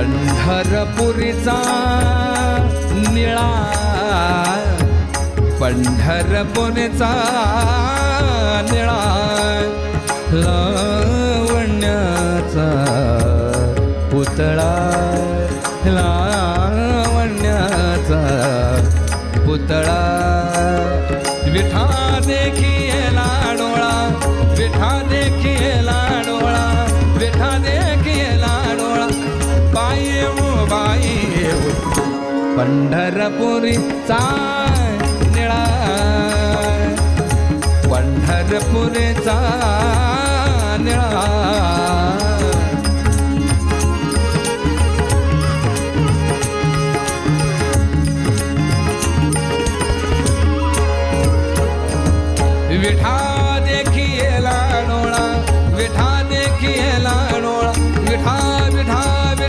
पंढरपुरीचा निळा पंढरपुरीचा निळा लावण्याचा पुतळा लावण्याचा पुतळा. विठा देखिएला डोळा येऊ बाई. येऊ पंढरपुरीचा निळा पंढरपुरीचा निळा विठा